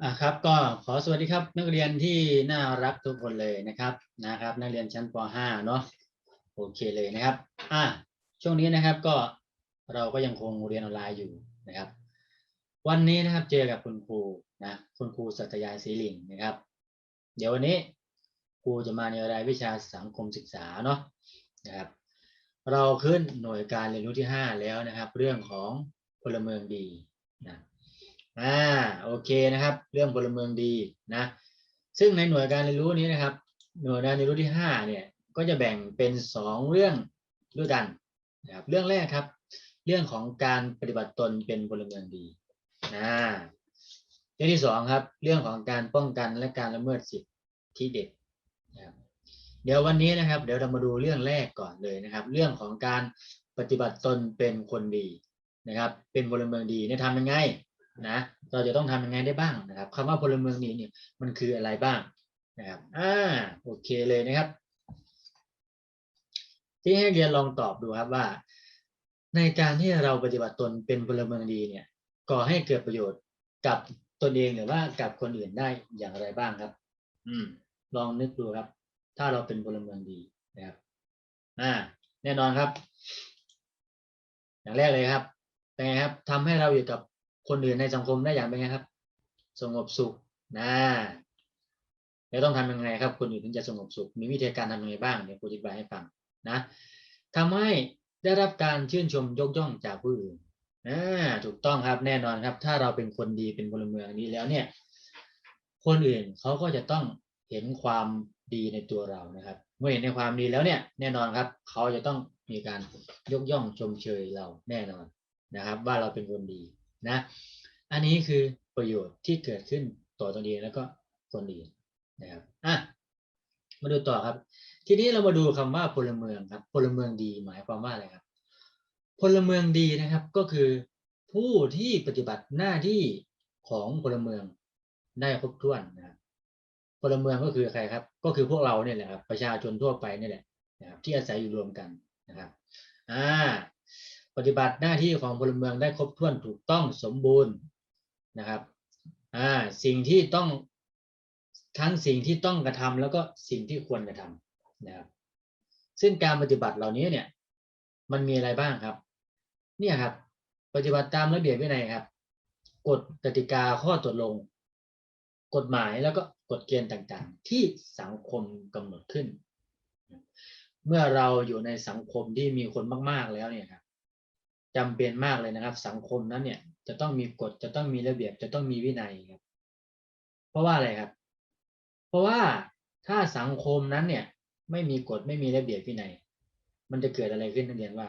อะครับก็ขอสวัสดีครับ นักเรียนที่น่ารักทุกคนเลยนะครับนะครับ นักเรียนชั้นป .5 เนาะโอเคเลยนะครับอะช่วงนี้นะครับก็เราก็ยังคงเรียนออนไลน์อยู่นะครับ วันนี้นะครับเจอกับคุณครูนะคุณครูสัตยาศรีลิงนะครับ เดี๋ยววันนี้ครูจะมาในรายวิชาสังคมศึกษาเนาะนะครับ เราขึ้นหน่วยการเรียนรู้ที่ 5 แล้วนะครับ เรื่องของพลเมืองดีนะ อ่าโอเคนะครับ เรื่องพลเมืองดีนะ ซึ่งในหน่วยการเรียนรู้นี้นะครับ หน่วยการเรียนรู้ที่ห้าเนี่ยก็จะแบ่งเป็นสองเรื่องด้วยกันนะครับเรื่องแรกครับ เรื่องของการปฏิบัติตนเป็นพลเมืองดีนะเรื่องที่สองครับเรื่องของการป้องกันและการละเมิดสิทธิเด็กนะครับเดี๋ยววันนี้นะครับ เดี๋ยวเรามาดูเรื่องแรกก่อนเลยนะครับ เรื่องของการปฏิบัติตนเป็นคนดีนะครับ เป็นพลเมืองดีเนี่ยทำยังไง นะเราจะต้องทำยังไงได้บ้างนะครับคำว่าพลเมืองดีเนี่ยมันคืออะไรบ้างนะครับอ่าโอเคเลยนะครับ ที่ให้เรียนลองตอบดูครับว่า ในการที่เราปฏิบัติตนเป็นพลเมืองดีเนี่ยก่อให้เกิดประโยชน์กับตนเองหรือว่ากับคนอื่นได้อย่างไรบ้างครับ อืม ลองนึกดูครับ ถ้าเราเป็นพลเมืองดีนะครับ อ่า แน่นอนครับ อย่างแรกเลยครับเป็นไงครับทำให้เราอยู่กับ คนอื่นในสังคมได้อย่างเป็นไงครับ สงบสุขนะแล้วต้องทำยังไงครับ คนอื่นถึงจะสงบสุข มีวิธีการทำยังไงบ้างเดี๋ยวครูอธิบายให้ฟังนะทำให้ได้รับการชื่นชมยกย่องจากผู้อื่นอ่าถูกต้องครับแน่นอนครับ ถ้าเราเป็นคนดีเป็นพลเมืองนี้แล้วเนี่ย คนอื่นเขาก็จะต้องเห็นความดีในตัวเรานะครับ เมื่อเห็นในความดีแล้วเนี่ย แน่นอนครับ เขาจะต้องมีการยกย่องชมเชยเราแน่นอนนะครับ ว่าเราเป็นคนดี นะอันนี้คือประโยชน์ที่เกิดขึ้นต่อตนเองแล้วก็คนอื่นนะครับอะมาดูต่อครับ ทีนี้เรามาดูคำว่าพลเมืองครับพลเมืองดีหมายความว่าอะไรครับ พลเมืองดีนะครับก็คือผู้ที่ปฏิบัติหน้าที่ของพลเมืองได้ครบถ้วนนะครับพลเมืองก็คือใครครับ ก็คือพวกเราเนี่ยแหละครับประชาชนทั่วไปนี่แหละนะครับที่อาศัยอยู่รวมกันนะครับอ่า ปฏิบัติหน้าที่ของพลเมืองได้ครบถ้วนถูกต้องสมบูรณ์นะครับอ่าสิ่งที่ต้องทั้งสิ่งที่ต้องกระทำแล้วก็สิ่งที่ควรกระทำนะครับซึ่งการปฏิบัติเหล่านี้เนี่ยมันมีอะไรบ้างครับ เนี่ยครับ ปฏิบัติตามระเบียบวินัยครับกฎกติกาข้อตกลง กฎหมายแล้วก็กฎเกณฑ์ต่างๆ ที่สังคมกำหนดขึ้น เมื่อเราอยู่ในสังคมที่มีคนมาก ๆแล้วเนี่ยครับ จำเป็นมากเลยนะครับ สังคมนั้นเนี่ยจะต้องมีกฎจะต้องมีระเบียบจะต้องมีวินัยครับ เพราะว่าอะไรครับ เพราะว่าถ้าสังคมนั้นเนี่ย ไม่มีกฎไม่มีระเบียบวินัย มันจะเกิดอะไรขึ้นนักเรียนว่า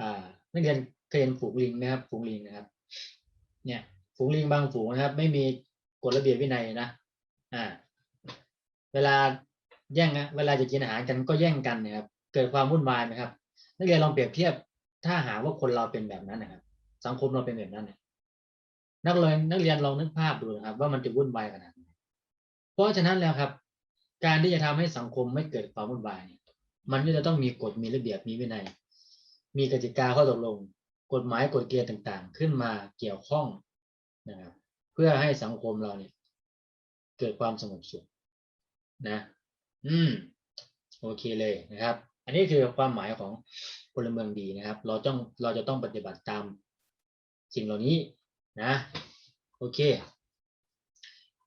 อ่า นักเรียนเคยเห็นฝูงลิงไหมครับฝูงลิงนะครับ เนี่ยฝูงลิงบางฝูงนะครับ ไม่มีกฎระเบียบวินัยนะอ่า เวลาแย่งนะเวลาจะกินอาหารกันก็แย่งกันนะครับ เกิดความวุ่นวายไหมครับ นักเรียนลองเปรียบเทียบ ถ้าหาว่าคนเราเป็นแบบนั้นนะครับสังคมเราเป็นแบบนั้นน,นักเรียนนักเรียนลองนึกภาพดูนะครับ ว่ามันจะวุ่นวายขนาดไหนเพราะฉะนั้นแล้วครับ การที่จะทำให้สังคมไม่เกิดความวุ่นวายเนี่ยมันก็จะต้องมีกฎมีระเบียบมีวินัย มีกติกาข้อตกลง กฎหมายกฎเกณฑ์ต่างๆ ขึ้นมาเกี่ยวข้องนะครับ เพื่อให้สังคมเราเนี่ย เกิดความสงบสุขนะ อืม โอเคเลยนะครับ อันนี้คือความหมายของพลเมืองดีนะครับ เราต้องเราจะต้องปฏิบัติตามสิ่งเหล่านี้นะโอเค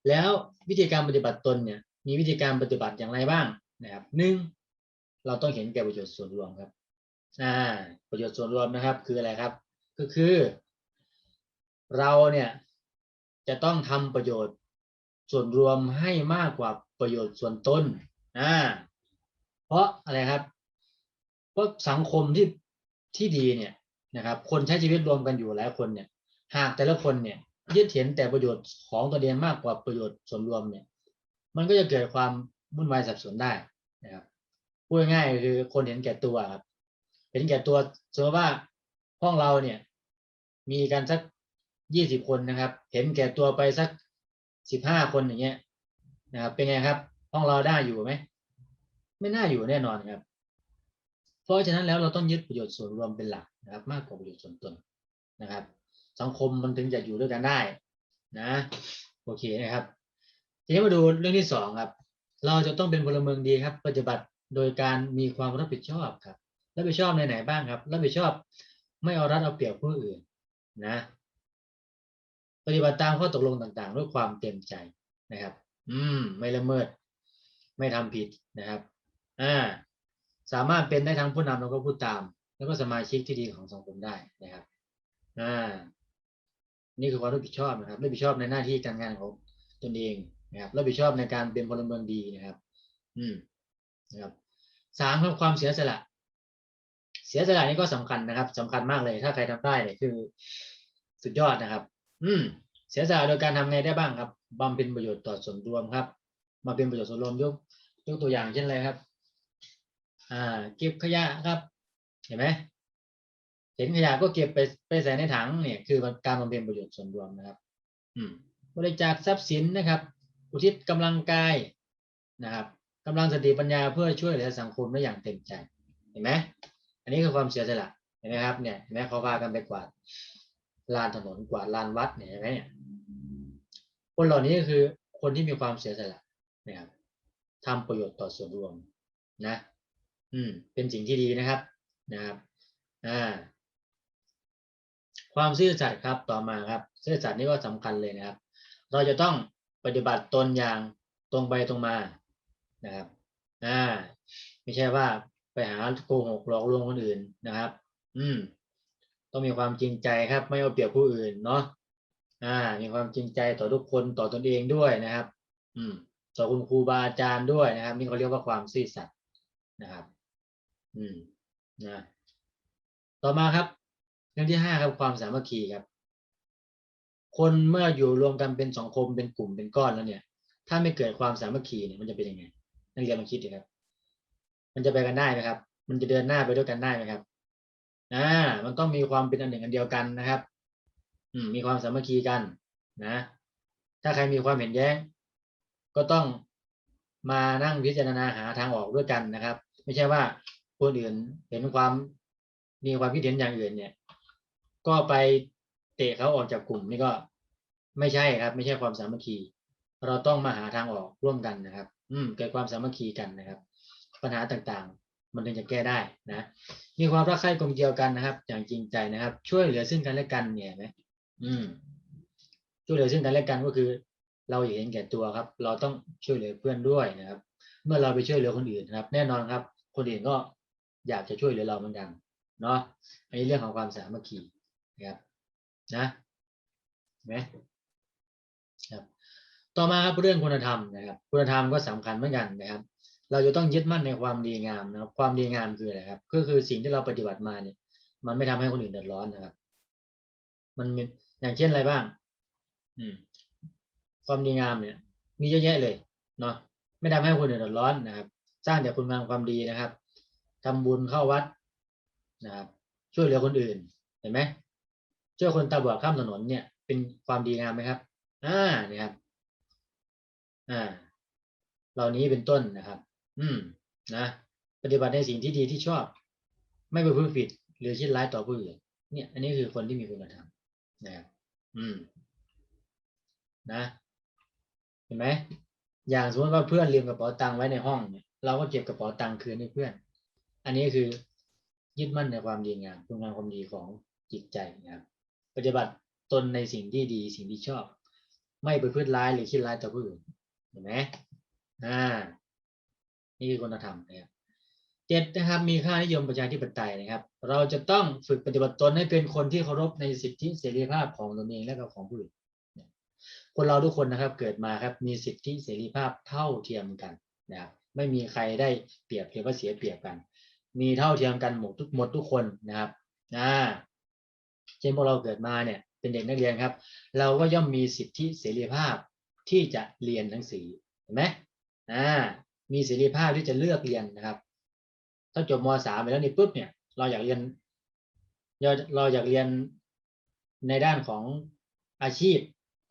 แล้ววิธีการปฏิบัติตนเนี่ยมีวิธีการปฏิบัติอย่างไรบ้างนะครับหนึ่งเราต้องเห็นแก่ประโยชน์ส่วนรวมครับอ่าประโยชน์ส่วนรวมนะครับคืออะไรครับ ก็คือ เราเนี่ยจะต้องทำประโยชน์ส่วนรวมให้มากกว่าประโยชน์ส่วนตนอ่าเพราะอะไรครับ เพราะสังคมที่ที่ดีเนี่ยนะครับ คนใช้ชีวิตรวมกันอยู่หลายคนเนี่ย หากแต่ละคนเนี่ยยึดเห็นแต่ประโยชน์ของตัวเองมากกว่าประโยชน์ส่วนรวมเนี่ย มันก็จะเกิดความวุ่นวายสับสนได้นะครับพูดง่ายคือคนเห็นแก่ตัวครับ เห็นแก่ตัวสมมติว่าห้องเราเนี่ย มีกันสักยี่สิบคนนะครับ เห็นแก่ตัวไปสักสิบห้าคนอย่างเงี้ยนะครับ เป็นไงครับ ห้องเราได้อยู่ไหมไม่น่าอยู่แน่นอนครับ ราะฉะนั้นแล้วเราต้องยึดประโยชน์ส่วนรวมเป็นหลักนะครับ มากกว่าประโยชน์ส่วนตนนะครับ สังคมมันถึงจะอยู่ด้วยกันได้นะโอเคนะครับทีนี้มาดูเรื่องที่สองครับ เราจะต้องเป็นพลเมืองดีครับ ปฏิบัติโดยการมีความรับผิดชอบครับรับผิดชอบในไหนบ้างครับรับผิดชอบไม่เอารัดเอาเปรียบผู้อื่นนะ ปฏิบัติตามข้อตกลงต่างๆ ด้วยความเต็มใจนะครับ อืม ไม่ละเมิด ไม่ทำผิดนะครับ อ่า สามารถเป็นได้ทั้งผู้นำแล้วก็ผู้ตาม แล้วก็สมาชิกที่ดีของสังคมได้นะครับอ่านี่คือความรับผิดชอบนะครับรับผิดชอบในหน้าที่การงานของตนเองนะครับรับผิดชอบในการเป็นพลเมืองดีนะครับ อืมนะครับสามคือความเสียสละ เสียสละนี่ก็สำคัญนะครับสำคัญมากเลย ถ้าใครทำได้เนี่ยคือสุดยอดนะครับ อืมเสียสละโดยการทำไงได้บ้างครับบำเพ็ญประโยชน์ต่อส่วนรวมครับ มาเป็นประโยชน์ส่วนรวมยกยกตัวอย่างเช่นอะไรครับ อ่าเก็บขยะครับ เห็นไหมเห็นขยะก็เก็บไปไปใส่ในถังเนี่ยคือการบำเพ็ญประโยชน์ส่วนรวมนะครับ อืมบริจาคทรัพย์สินนะครับ อุทิศกำลังกายนะครับกำลังสติปัญญาเพื่อช่วยเหลือสังคมได้อย่างเต็มใจเห็นไหมอันนี้คือความเสียสละเห็นไหมครับเนี่ยเห็นไหมเขาพากันไปกวาดลานถนนกวาดลานวัดเนี่ยเห็นไหมเนี่ยคนเหล่านี้ก็คือคนที่มีความเสียสละนะครับทำประโยชน์ต่อส่วนรวมนะ อืมเป็นสิ่งที่ดีนะครับนะครับอ่าความซื่อสัตย์ครับต่อมาครับ ซื่อสัตย์นี่ก็สำคัญเลยนะครับ เราจะต้องปฏิบัติตนอย่างตรงไปตรงมานะครับอ่าไม่ใช่ว่าไปหาโกหกหลอกลวงคนอื่นนะครับ อืม ต้องมีความจริงใจครับ ไม่เอาเปรียบผู้อื่นเนาะอ่า มีความจริงใจต่อทุกคนต่อตนเองด้วยนะครับ อืม ต่อคุณครูบาอาจารย์ด้วยนะครับ นี่เขาเรียกว่าความซื่อสัตย์นะครับ อืมนะต่อมาครับ เรื่องที่ห้าครับความสามัคคีครับ คนเมื่ออยู่รวมกันเป็นสังคมเป็นกลุ่มเป็นก้อนแล้วเนี่ย ถ้าไม่เกิดความสามัคคีเนี่ยมันจะเป็นยังไงนักเรียนลองคิดดูครับ มันจะไปกันได้ไหมครับ มันจะเดินหน้าไปด้วยกันได้ไหมครับอ่ามันต้องมีความเป็นอันหนึ่งอันเดียวกันนะครับ อืม มีความสามัคคีกัน นะ ถ้าใครมีความเห็นแย้ง ก็ต้องมานั่งพิจารณาหาทางออกด้วยกันนะครับ ไม่ใช่ว่า คนอื่น เห็นความมีความคิดเห็นอย่างอื่นเนี่ย ก็ไปเตะเขาออกจากกลุ่มนี่ก็ไม่ใช่ครับ ไม่ใช่ความสามัคคี เราต้องมาหาทางออกร่วมกันนะครับ อืมเกิดความสามัคคีกันนะครับ ปัญหาต่างๆ มันถึงจะแก้ได้นะ มีความรักใคร่กลมเกลียวกันนะครับ อย่างจริงใจนะครับ ช่วยเหลือซึ่งกันและกันเนี่ยนไหมอืมช่วยเหลือซึ่งกันและกันก็คือ เราอย่าเห็นแก่ตัวครับ เราต้องช่วยเหลือเพื่อนด้วยนะครับ เมื่อเราไปช่วยเหลือคนอื่นนะครับ แน่นอนครับ คนอื่นก็ อยากจะช่วยเหลือเราเหมือนกันเนาะอันนี้เรื่องของความสามัคคีนะครับนะไหมครับต่อมาครับเรื่องคุณธรรมนะครับ คุณธรรมก็สำคัญเหมือนกันนะครับ เราจะต้องยึดมั่นในความดีงามนะครับ ความดีงามคืออะไรครับก็คือสิ่งที่เราปฏิบัติมาเนี่ย มันไม่ทำให้คนอื่นเดือดร้อนนะครับ มันมีอย่างเช่นอะไรบ้าง อืม ความดีงามเนี่ย มีเยอะแยะเลยเนาะไม่ทำให้คนอื่นเดือดร้อนนะครับ สร้างแต่คุณงามความดีนะครับ ทำบุญเข้าวัดนะครับช่วยเหลือคนอื่นเห็นไหมช่วยคนตาบอดข้ามถนนเนี่ย เป็นความดีงามไหมครับ อ่าเนี่ยครับ อ่า เหล่านี้เป็นต้นนะครับ อืมนะปฏิบัติในสิ่งที่ดีที่ชอบ ไม่ไปพึ่งผิด หรือคิดร้ายต่อผู้อื่นเนี่ย อันนี้คือคนที่มีคุณธรรมนะครับอืม นะเห็นไหมอย่างสมมติว่าเพื่อนลืมกระเป๋าตังค์ไว้ในห้องเนี่ยเราก็เก็บกระเป๋าตังค์คืนให้เพื่อน อันนี้คือยึดมั่นในความดีงามคุณงามความดีของจิตใจนะครับปฏิบัติตนในสิ่งที่ดีสิ่งที่ชอบ ไม่ไปพูดร้ายหรือคิดร้ายต่อผู้อื่นเห็นไหมอ่า นี่คือคุณธรรมนะครับเจ็ดนะครับมีค่านิยมประชาธิปไตยนะครับ เราจะต้องฝึกปฏิบัติตนให้เป็นคนที่เคารพในสิทธิเสรีภาพของตนเองและก็ของผู้อื่นคนเราทุกคนนะครับ เกิดมาครับมีสิทธิเสรีภาพเท่าเทียมกันนะครับไม่มีใครได้เปรียบหรือว่าเสียเปรียบกัน มีเท่าเทียมกันหมดทุกหมดทุกคนนะครับอ่าเช่นพวกเราเกิดมาเนี่ยเป็นเด็กนักเรียนครับ เราก็ย่อมมีสิทธิเสรีภาพที่จะเรียนหนังสือเห็นไหมอ่ามีเสรีภาพที่จะเลือกเรียนนะครับ ถ้าจบมสามไปแล้วนี่ปุ๊บเนี่ย เราอยากเรียนเราเราอยากเรียนในด้านของอาชีพ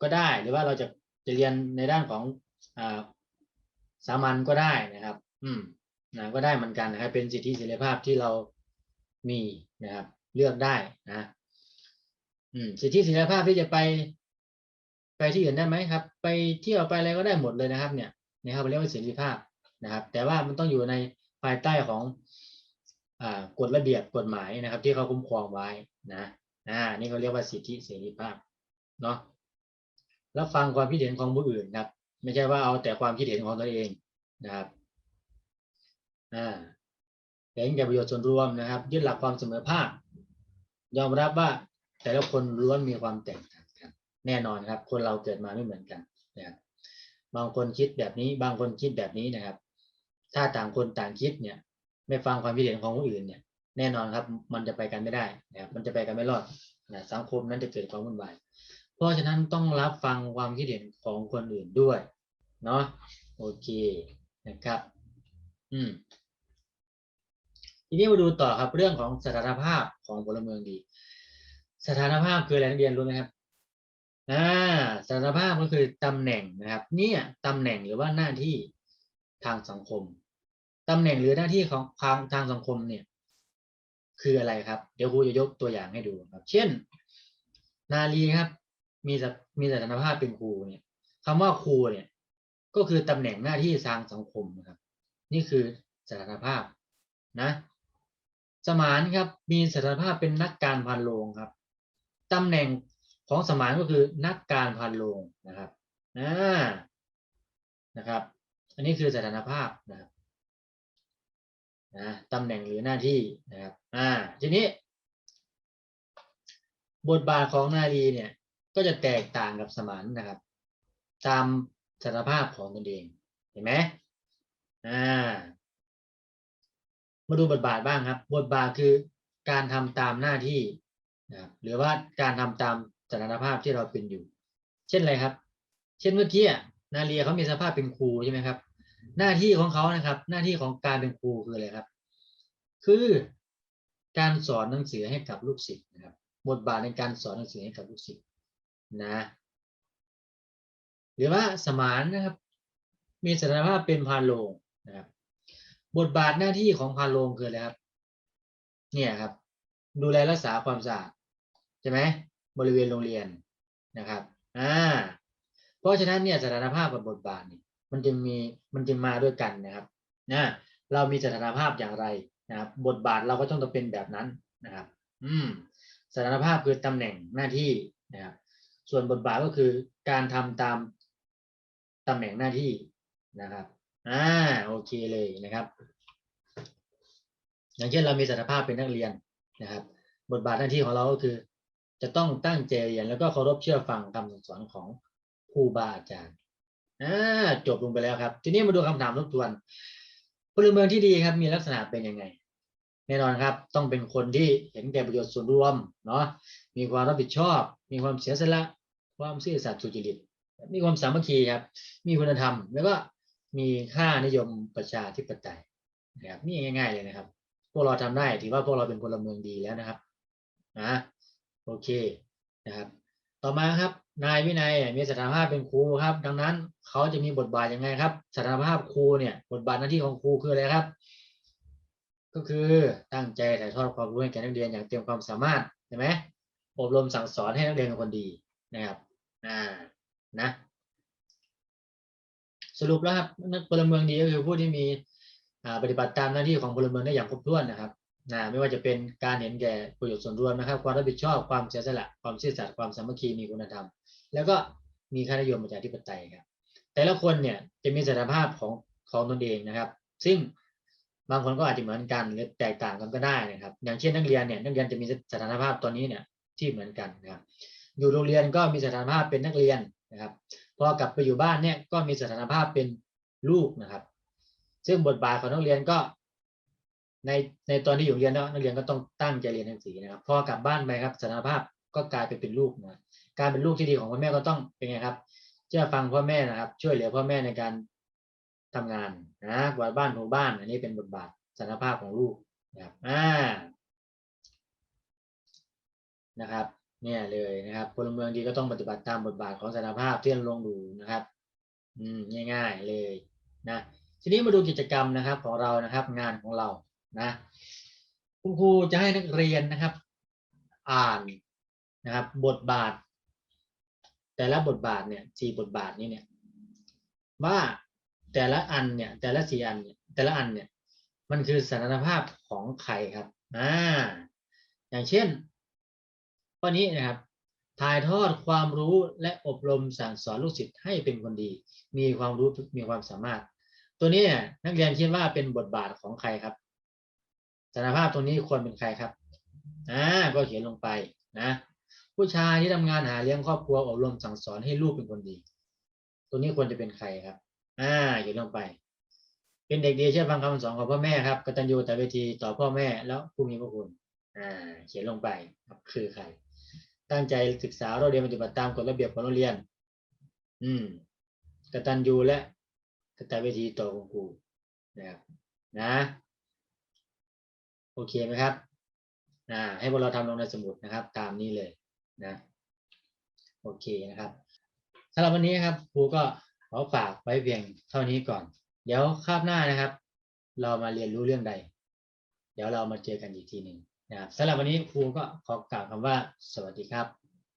ก็ได้ หรือว่าเราจะจะเรียนในด้านของอ่าสามัญก็ได้นะครับ อืม นะก็ได้เหมือนกันนะครับเป็นสิทธิเสรีภาพที่เรามีนะครับ เลือกได้นะอืมสิทธิเสรีภาพที่จะไป ไปที่อื่นได้ไหมครับ ไปเที่ยวไปอะไรก็ได้หมดเลยนะครับ เนี่ยนะครับเรียกว่าเสรีภาพนะครับ แต่ว่ามันต้องอยู่ในภายใต้ของอ่ากฎระเบียบกฎหมายนะครับ ที่เขาคุ้มครองไว้นะอ่านี่เขาเรียกว่าสิทธิเสรีภาพเนาะแล้วฟังความคิดเห็นของผู้อื่นครับ ไม่ใช่ว่าเอาแต่ความคิดเห็นของตัวเองนะครับ อ่าเห็นแก่ประโยชน์ส่วนรวมนะครับ ยึดหลักความเสมอภาค ยอมรับว่าแต่ละคนล้วนมีความแตกต่างกัน แน่นอนครับ คนเราเกิดมาไม่เหมือนกันนะครับบางคนคิดแบบนี้ บางคนคิดแบบนี้นะครับ ถ้าต่างคนต่างคิดเนี่ย ไม่ฟังความคิดเห็นของคนอื่นเนี่ย แน่นอนครับ มันจะไปกันไม่ได้นะครับ มันจะไปกันไม่รอดนะสังคมนั้นจะเกิดความวุ่นวาย เพราะฉะนั้นต้องรับฟังความคิดเห็นของคนอื่นด้วย เนาะ โอเค นะครับ อืม ทีนี้มาดูต่อครับเรื่องของสถานภาพของพลเมืองดี สถานภาพคืออะไรนักเรียนรู้ไหมครับอ่าสถานภาพก็คือตำแหน่งนะครับ เนี่ยตำแหน่งหรือว่าหน้าที่ทางสังคมตำแหน่งหรือหน้าที่ของทางทางสังคมเนี่ย คืออะไรครับ เดี๋ยวครูจะยกตัวอย่างให้ดูครับ เช่น นาลีครับ มีสมีสถานภาพเป็นครูเนี่ยคำว่าครูเนี่ย ก็คือตำแหน่งหน้าที่ทางสังคมนะครับ นี่คือสถานภาพนะ สมานครับมีสถานภาพเป็นนักการพันโรงครับตำแหน่งของสมานก็คือนักการพันโรงนะครับอ่านะครับ อันนี้คือสถานภาพนะครับนะตำแหน่งหรือหน้าที่นะครับอ่าทีนี้ บทบาทของนารีเนี่ยก็จะแตกต่างกับสมานนะครับ ตามสถานภาพของตนเองเห็นไหมอ่า มาดูบทบาทบ้างครับ บทบาทคือการทำตามหน้าที่นะครับหรือว่าการทำตามสถานภาพที่เราเป็นอยู่ เช่นอะไรครับ เช่นเมื่อกี้นาเรียเขามีสภาพเป็นครูใช่ไหมครับ หน้าที่ของเขานะครับ หน้าที่ของการเป็นครูคืออะไรครับ คือการสอนหนังสือให้กับลูกศิษย์นะครับ บทบาทในการสอนหนังสือให้กับลูกศิษย์นะ หรือว่าสมานนะครับ มีสถานภาพเป็นพานโรงนะครับ บทบาทหน้าที่ของพานโรงคืออะไรครับ เนี่ยครับ ดูแลรักษาความสะอาดใช่ไหมบริเวณโรงเรียนนะครับอ่าเพราะฉะนั้นเนี่ยสถานภาพกับบทบาทนี่มันจึงมีมันจึงมาด้วยกันนะครับนะเรามีสถานภาพอย่างไรนะครับ บทบาทเราก็ต้องเป็นแบบนั้นนะครับ อืมสถานภาพคือตำแหน่งหน้าที่นะครับ ส่วนบทบาทก็คือการทำตามตำแหน่งหน้าที่นะครับ อ่าโอเคเลยนะครับ อย่างเช่นเรามีสถานภาพเป็นนักเรียนนะครับ บทบาทหน้าที่ของเราก็คือ จะต้องตั้งใจเรียนแล้วก็เคารพเชื่อฟังคำสอนของครูบาอาจารย์อ่าจบลงไปแล้วครับ ทีนี้มาดูคำถามทบทวนพลเมืองที่ดีครับ มีลักษณะเป็นยังไง แน่นอนครับ ต้องเป็นคนที่เห็นแก่ประโยชน์ส่วนรวมเนาะมีความรับผิดชอบ มีความเสียสละความซื่อสัตย์สุจริตมีความสามัคคีครับ มีคุณธรรม แล้วก็ มีค่านิยมประชาธิปไตยนะครับนี่ง่าย ๆเลยนะครับ พวกเราทำได้ถือว่าพวกเราเป็นพลเมืองดีแล้วนะครับนะโอเคนะครับ ต่อมาครับนายวินัยมีสถานภาพเป็นครูครับ ดังนั้นเขาจะมีบทบาทยังไงครับสถานภาพครูเนี่ย บทบาทหน้าที่ของครูคืออะไรครับ ก็คือตั้งใจถ่ายทอดความรู้ให้แก่นักเรียนอย่างเต็มความสามารถใช่ไหมอบรมสั่งสอนให้นักเรียนเป็นคนดีนะครับอ่านะ รุปแล้วครับนักพลเมืองดีก็คือผู้ที่มีปฏิบัติตามหน้าที่ของพลเมืองได้อย่างครบถ้วนนะครับนะไม่ว่าจะเป็นการเห็นแก่ประโยชน์ส่วนรวมนะครับ ความรับผิดชอบความเสียสละความซื่อสัตย์ความสามัคคีมีคุณธรรม แล้วก็มีค่านิยมประชาธิปไตยครับ แต่ละคนเนี่ยจะมีสถานภาพของของตนเองนะครับ ซึ่งบางคนก็อาจจะเหมือนกันหรือแตกต่างกันก็ได้นะครับ อย่างเช่นนักเรียนเนี่ยนักเรียนจะมีสถานภาพตอนนี้เนี่ยที่เหมือนกันนะครับ อยู่โรงเรียนก็มีสถานภาพเป็นนักเรียนนะครับพอกลับไปอยู่บ้านเนี่ยก็มีสถานภาพเป็นลูกนะครับ ซึ่งบทบาทของนักเรียนก็ ในในตอนที่อยู่เรียนนักเรียนก็ต้องตั้งใจเรียนหนังสือนะครับ พอกลับบ้านไปครับสถานภาพก็กลายไปเป็นลูกนะการเป็นลูกที่ดีของพ่อแม่ก็ต้องเป็นไงครับเชื่อฟังพ่อแม่นะครับ ช่วยเหลือพ่อแม่ในการทำงานนะกวาดบ้านถูบ้าน อันนี้เป็นบทบาทสถานภาพของลูกนะครับอ่านะครับ เนี่ยเลยนะครับพลเมืองดีก็ต้องปฏิบัติตามบทบาทของสถานภาพที่ลงดูนะครับ อืมง่าย ๆเลยนะทีนี้มาดูกิจกรรมนะครับของเรานะครับงานของเรานะคุณครูจะให้นักเรียนนะครับ อ่านนะครับ บทบาท แต่ละบทบาทเนี่ยสี่บทบาทนี้เนี่ยว่าแต่ละอันเนี่ย แต่ละสี่อันเนี่ยแต่ละอันเนี่ย มันคือสถานภาพของใครครับอ่าอย่างเช่น ข้อนี้นะครับ ถ่ายทอดความรู้และอบรมสั่งสอนลูกศิษย์ให้เป็นคนดี มีความรู้มีความสามารถ ตัวนี้นักเรียนคิดว่าเป็นบทบาทของใครครับสานภาพตรงนี้ควรเป็นใครครับอ่าก็เขียนลงไปนะผู้ชายที่ทำงานหาเลี้ยงครอบครัวอบรมสั่งสอนให้ลูกเป็นคนดี ตัวนี้ควรจะเป็นใครครับ อ่าเขียนลงไป เป็นเด็กดีเชื่อฟังคำสอนของพ่อแม่ครับกตัญญูแต่เวทีต่อพ่อแม่แล้วผู้มีพระคุณ อ่า เขียนลงไปครับคือใคร ตั้งใจศึกษาเราเรียนปฏิบัติตามกฎระเบียบของโรงเรียน อืมกตัญญูและกตเวทีต่อคุณครูนะครับนะ โอเคไหมครับอ่าให้พวกเราทำลงในสมุดนะครับ ตามนี้เลยนะ โอเคนะครับสำหรับวันนี้ครับครูก็ขอฝากไว้เพียงเท่านี้ก่อน เดี๋ยวคาบหน้านะครับ เรามาเรียนรู้เรื่องใด เดี๋ยวเรามาเจอกันอีกทีหนึ่ง นะครับสำหรับวันนี้ครูก็ขอกล่าวคำว่าสวัสดีครับ